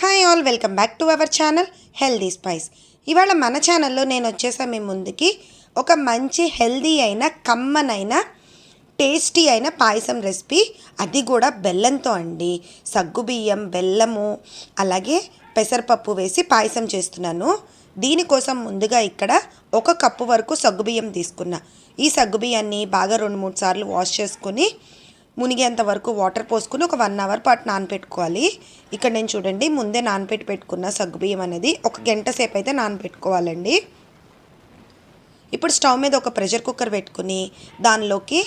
Hi all welcome back to our channel healthy spice ఇవాళ మన ఛానల్లో నేను వచ్చేసా మీ ముందుకి. ఒక మంచి హెల్దీ అయిన కమ్మనైన టేస్టీ అయిన పాయసం రెసిపీ అది కూడా బెల్లంతో అండి. సగ్గుబియ్యం బెల్లము అలాగే పెసరపప్పు వేసి పాయసం చేస్తున్నాను. దీనికోసం ముందుగా ఇక్కడ ఒక కప్పు వరకు సగ్గుబియ్యం తీసుకున్నా. ఈ సగ్గుబియ్యాన్ని బాగా రెండు మూడు సార్లు వాష్ చేసుకొని మునిగేంత వరకు వాటర్ పోసుకుని ఒక వన్ అవర్ పాటు నానబెట్టుకోవాలి ఇక్కడ నేను చూడండి ముందే నానబెట్టి పెట్టుకున్న సగ్గుబియ్యం అనేది ఒక గంట సేపు అయితే నానబెట్టుకోవాలండి ఇప్పుడు స్టవ్ మీద ఒక ప్రెషర్ కుక్కర్ పెట్టుకుని దానిలోకి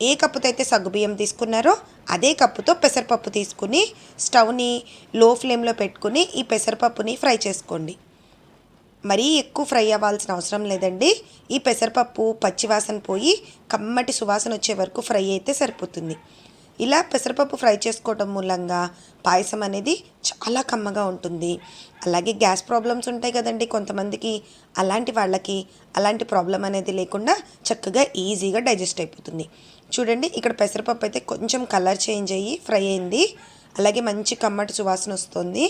ఏ కప్పుతో అయితే సగ్గుబియ్యం తీసుకున్నారో అదే కప్పుతో పెసరపప్పు తీసుకుని స్టవ్ని లో ఫ్లేమ్లో పెట్టుకుని ఈ పెసరపప్పుని ఫ్రై చేసుకోండి. మరీ ఎక్కువ ఫ్రై అవ్వాల్సిన అవసరం లేదండి. ఈ పెసరపప్పు పచ్చివాసన పోయి కమ్మటి సువాసన వచ్చే వరకు ఫ్రై అయితే సరిపోతుంది. ఇలా పెసరపప్పు ఫ్రై చేసుకోవడం మూలంగా పాయసం అనేది చాలా కమ్మగా ఉంటుంది. అలాగే గ్యాస్ ప్రాబ్లమ్స్ ఉంటాయి కదండి కొంతమందికి. అలాంటి వాళ్ళకి అలాంటి ప్రాబ్లం అనేది లేకుండా చక్కగా ఈజీగా డైజెస్ట్ అయిపోతుంది. చూడండి ఇక్కడ పెసరపప్పు అయితే కొంచెం కలర్ చేంజ్ అయ్యి ఫ్రై అయింది. అలాగే మంచి కమ్మటి సువాసన వస్తుంది.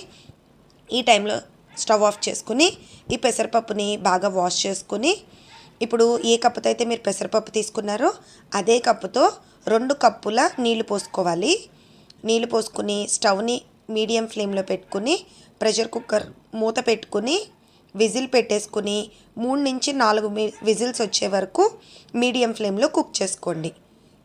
ఈ టైంలో స్టవ్ ఆఫ్ చేసుకుని ఈ పెసరపప్పుని బాగా వాష్ చేసుకుని ఇప్పుడు ఏ కప్పుతో అయితే మీరు పెసరపప్పు తీసుకున్నారో అదే కప్పుతో రెండు కప్పుల నీళ్ళు పోసుకోవాలి. నీళ్ళు పోసుకుని స్టవ్ని మీడియం ఫ్లేమ్లో పెట్టుకుని ప్రెషర్ కుక్కర్ మూత పెట్టుకుని విజిల్ పెట్టేసుకుని మూడు నుంచి నాలుగు విజిల్స్ వచ్చే వరకు మీడియం ఫ్లేమ్లో కుక్ చేసుకోండి.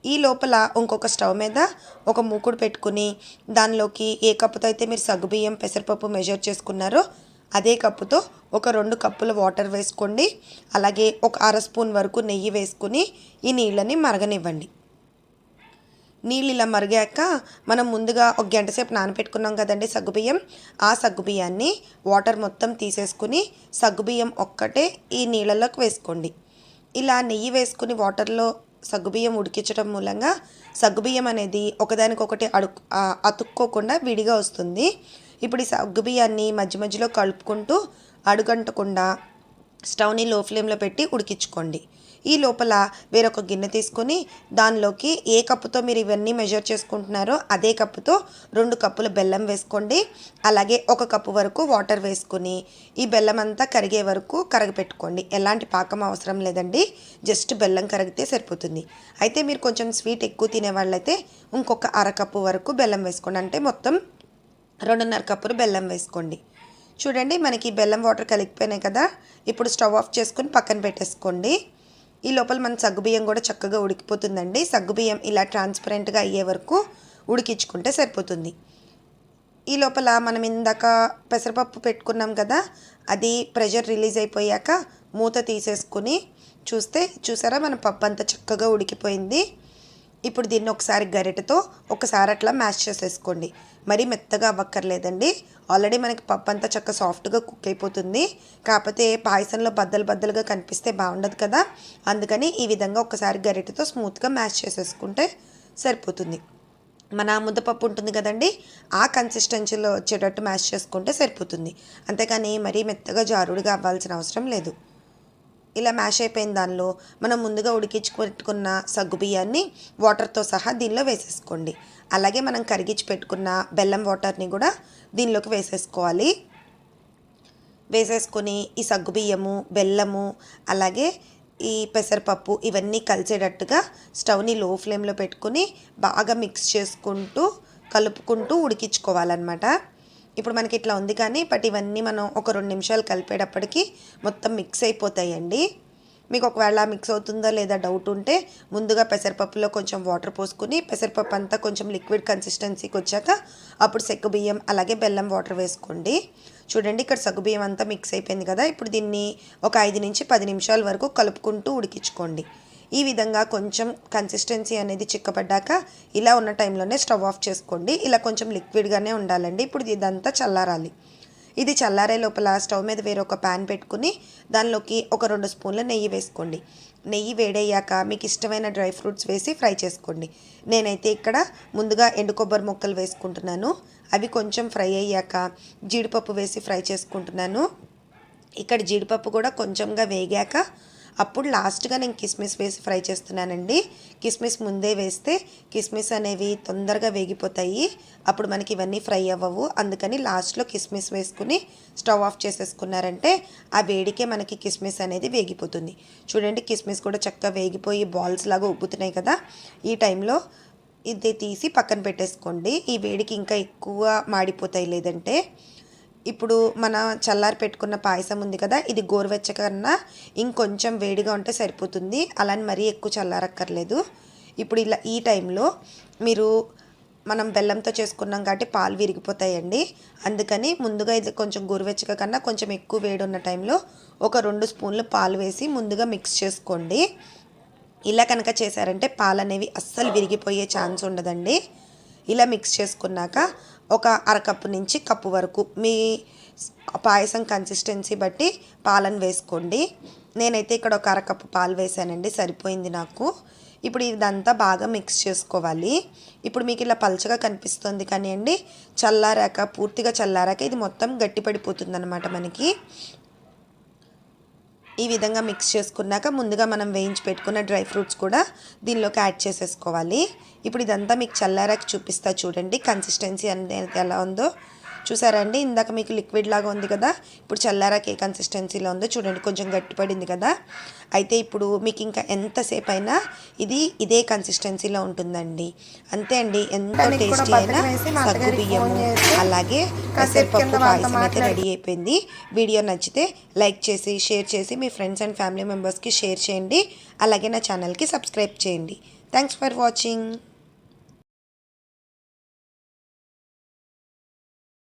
ఈ లోపల ఇంకొక స్టవ్ మీద ఒక మూకుడు పెట్టుకుని దానిలోకి ఏ కప్పుతో అయితే మీరు సగ్గుబియ్యం పెసరపప్పు మెజర్ చేసుకున్నారో అదే కప్పుతో ఒక రెండు కప్పుల వాటర్ వేసుకోండి. అలాగే ఒక అర స్పూన్ వరకు నెయ్యి వేసుకుని ఈ నీళ్ళని మరగనివ్వండి. నీళ్ళు ఇలా మరిగాక మనం ముందుగా ఒక గంట సేపు నానబెట్టుకున్నాం కదండి సగ్గుబియ్యం. ఆ సగ్గుబియ్యాన్ని వాటర్ మొత్తం తీసేసుకుని సగ్గుబియ్యం ఒక్కటే ఈ నీళ్ళలోకి వేసుకోండి. ఇలా నెయ్యి వేసుకుని వాటర్లో సగ్గుబియ్యం ఉడికించడం మూలంగా సగ్గుబియ్యం అనేది ఒకదానికొకటి అడు అతుక్కోకుండా విడిగా వస్తుంది. ఇప్పుడు ఈ సగ్గుబియ్యాన్ని మధ్య మధ్యలో కలుపుకుంటూ అడుగంటకుండా స్టవ్ని లో ఫ్లేమ్లో పెట్టి ఉడికించుకోండి. ఈ లోపల వేరొక గిన్నె తీసుకొని దానిలోకి ఏ కప్పుతో మీరు ఇవన్నీ మెజర్ చేసుకుంటున్నారో అదే కప్పుతో రెండు కప్పుల బెల్లం వేసుకోండి. అలాగే ఒక కప్పు వరకు వాటర్ వేసుకుని ఈ బెల్లం అంతా కరిగే వరకు కరగపెట్టుకోండి. ఎలాంటి పాకం అవసరం లేదండి. జస్ట్ బెల్లం కరిగితే సరిపోతుంది. అయితే మీరు కొంచెం స్వీట్ ఎక్కువ తినే వాళ్ళైతే ఇంకొక అరకప్పు వరకు బెల్లం వేసుకోండి. అంటే మొత్తం రెండున్నర కప్పులు బెల్లం వేసుకోండి. చూడండి మనకి బెల్లం వాటర్ కలిగిపోయినాయి కదా. ఇప్పుడు స్టవ్ ఆఫ్ చేసుకుని పక్కన పెట్టేసుకోండి. ఈ లోపల మన సగ్గుబియ్యం కూడా చక్కగా ఉడికిపోతుందండి. సగ్గుబియ్యం ఇలా ట్రాన్స్పరెంట్గా అయ్యే వరకు ఉడికించుకుంటే సరిపోతుంది. ఈ లోపల మనం ఇందాక పెసరపప్పు పెట్టుకున్నాం కదా అది ప్రెషర్ రిలీజ్ అయిపోయాక మూత తీసేసుకుని చూస్తే చూసారా? మన పప్పు అంతా చక్కగా ఉడికిపోయింది. ఇప్పుడు దీన్ని ఒకసారి గరిటెతో ఒకసారి అట్లా మ్యాష్ చేసేసుకోండి. మరీ మెత్తగా అవ్వక్కర్లేదండి. ఆల్రెడీ మనకి పప్పు అంతా చక్క సాఫ్ట్గా కుక్ అయిపోతుంది. కాకపోతే పాయసంలో బద్దలు బద్దలుగా కనిపిస్తే బాగుండదు కదా? అందుకని ఈ విధంగా ఒకసారి గరిటతో స్మూత్గా మ్యాష్ చేసేసుకుంటే సరిపోతుంది. మన ముద్దపప్పు ఉంటుంది కదండి? ఆ కన్సిస్టెన్సీలో వచ్చేటట్టు మ్యాష్ చేసుకుంటే సరిపోతుంది. అంతేకాని మరీ మెత్తగా జారుడుగా అవ్వాల్సిన అవసరం లేదు. ఇలా మ్యాష్ అయిపోయిన దానిలో మనం ముందుగా ఉడికించి పెట్టుకున్న సగ్గు బియ్యాన్ని వాటర్తో సహా దీనిలో వేసేసుకోండి. అలాగే మనం కరిగించి పెట్టుకున్న బెల్లం వాటర్ని కూడా దీనిలోకి వేసేసుకోవాలి. వేసేసుకొని ఈ సగ్గు బియ్యము బెల్లము అలాగే ఈ పెసరపప్పు ఇవన్నీ కలిసేటట్టుగా స్టవ్ని లో ఫ్లేమ్లో పెట్టుకుని బాగా మిక్స్ చేసుకుంటూ కలుపుకుంటూ ఉడికించుకోవాలన్నమాట. ఇప్పుడు మనకి ఇట్లా ఉంది కానీ బట్ ఇవన్నీ మనం ఒక రెండు నిమిషాలు కలిపేటప్పటికి మొత్తం మిక్స్ అయిపోతాయండి. మీకు ఒకవేళ మిక్స్ అవుతుందో లేదా డౌట్ ఉంటే ముందుగా పెసరపప్పులో కొంచెం వాటర్ పోసుకుని పెసరపప్పు అంతా కొంచెం లిక్విడ్ కన్సిస్టెన్సీకి వచ్చాక అప్పుడు సెగ్గు బియ్యం అలాగే బెల్లం వాటర్ వేసుకోండి. చూడండి ఇక్కడ సగ్గు బియ్యం అంతా మిక్స్ అయిపోయింది కదా. ఇప్పుడు దీన్ని ఒక ఐదు నుంచి పది నిమిషాల వరకు కలుపుకుంటూ ఉడికించుకోండి. ఈ విధంగా కొంచెం కన్సిస్టెన్సీ అనేది చిక్కబడ్డాక ఇలా ఉన్న టైంలోనే స్టవ్ ఆఫ్ చేసుకోండి. ఇలా కొంచెం లిక్విడ్గానే ఉండాలండి. ఇప్పుడు ఇదంతా చల్లారాలి. ఇది చల్లారే లోపల స్టవ్ మీద వేరే ఒక ప్యాన్ పెట్టుకుని దానిలోకి ఒక రెండు స్పూన్ల నెయ్యి వేసుకోండి. నెయ్యి వేడయ్యాక మీకు ఇష్టమైన డ్రై ఫ్రూట్స్ వేసి ఫ్రై చేసుకోండి. నేనైతే ఇక్కడ ముందుగా ఎండు కొబ్బరి ముక్కలు వేసుకుంటున్నాను. అవి కొంచెం ఫ్రై అయ్యాక జీడిపప్పు వేసి ఫ్రై చేసుకుంటున్నాను. ఇక్కడ జీడిపప్పు కూడా కొంచెంగా వేగాక అప్పుడు లాస్ట్గా నేను కిస్మిస్ వేసి ఫ్రై చేస్తున్నానండి. కిస్మిస్ ముందే వేస్తే కిస్మిస్ అనేవి తొందరగా వేగిపోతాయి. అప్పుడు మనకి ఇవన్నీ ఫ్రై అవ్వవు. అందుకని లాస్ట్లో కిస్మిస్ వేసుకుని స్టవ్ ఆఫ్ చేసేసుకున్నారంటే ఆ వేడికే మనకి కిస్మిస్ అనేది వేగిపోతుంది. చూడండి కిస్మిస్ కూడా చక్కగా వేగిపోయి బాల్స్ లాగా ఉబ్బుతున్నాయి కదా. ఈ టైంలో ఇది తీసి పక్కన పెట్టేసుకోండి. ఈ వేడికి ఇంకా ఎక్కువ మాడిపోతాయి లేదంటే ఇప్పుడు మన చల్లారి పెట్టుకున్న పాయసం ఉంది కదా ఇది గోరువెచ్చ కన్నా ఇంకొంచెం వేడిగా ఉంటే సరిపోతుంది. అలాని మరీ ఎక్కువ చల్లారక్కర్లేదు. ఇప్పుడు ఇలా ఈ టైంలో మీరు మనం బెల్లంతో చేసుకున్నాం కాబట్టి పాలు విరిగిపోతాయండి. అందుకని ముందుగా ఇది కొంచెం గోరువెచ్చగా కన్నా కొంచెం ఎక్కువ వేడి ఉన్న టైంలో ఒక రెండు స్పూన్లు పాలు వేసి ముందుగా మిక్స్ చేసుకోండి. ఇలా కనుక చేశారంటే పాలు అనేవి అస్సలు విరిగిపోయే ఛాన్స్ ఉండదండి. ఇలా మిక్స్ చేసుకున్నాక ఒక అరకప్పు నుంచి కప్పు వరకు. మీ పాయసం కన్సిస్టెన్సీ బట్టి పాలను వేసుకోండి. నేనైతే ఇక్కడ ఒక అరకప్పు పాలు వేసానండి సరిపోయింది నాకు. ఇప్పుడు ఇదంతా బాగా మిక్స్ చేసుకోవాలి. ఇప్పుడు మీకు ఇలా పలచగా కనిపిస్తుంది కానీ అండి చల్లారాక పూర్తిగా చల్లారాక ఇది మొత్తం గట్టిపడిపోతుంది అనమాట మనకి. ఈ విధంగా మిక్స్ చేసుకున్నాక ముందుగా మనం వేయించి పెట్టుకున్న డ్రై ఫ్రూట్స్ కూడా దీనిలోకి యాడ్ చేసేసుకోవాలి. ఇప్పుడు ఇదంతా మీకు చల్లారాకి చూపిస్తా చూడండి. కన్సిస్టెన్సీ అనేది ఎలా ఉందో. చూసారా అండి ఇందాక మీకు లిక్విడ్ లాగా ఉంది కదా? ఇప్పుడు చల్లారాక కన్సిస్టెన్సీలో ఉందో చూడండి కొంచెం గట్టిపడింది కదా? అయితే ఇప్పుడు మీకు ఇంకా ఎంతసేపు అయినా ఇది ఇదే కన్సిస్టెన్సీలో ఉంటుందండి. అంతే అండి ఎంత టేస్టీ అయినా సగ్గు బియ్యము అలాగే కాసేపు కింద పెసరపప్పు వాళ్ళతో పాయసం అయితే రెడీ అయిపోయింది. వీడియో నచ్చితే లైక్ చేసి షేర్ చేసి మీ ఫ్రెండ్స్ అండ్ ఫ్యామిలీ మెంబర్స్కి షేర్ చేయండి. అలాగే నా ఛానల్కి సబ్స్క్రైబ్ చేయండి. Thanks for watching.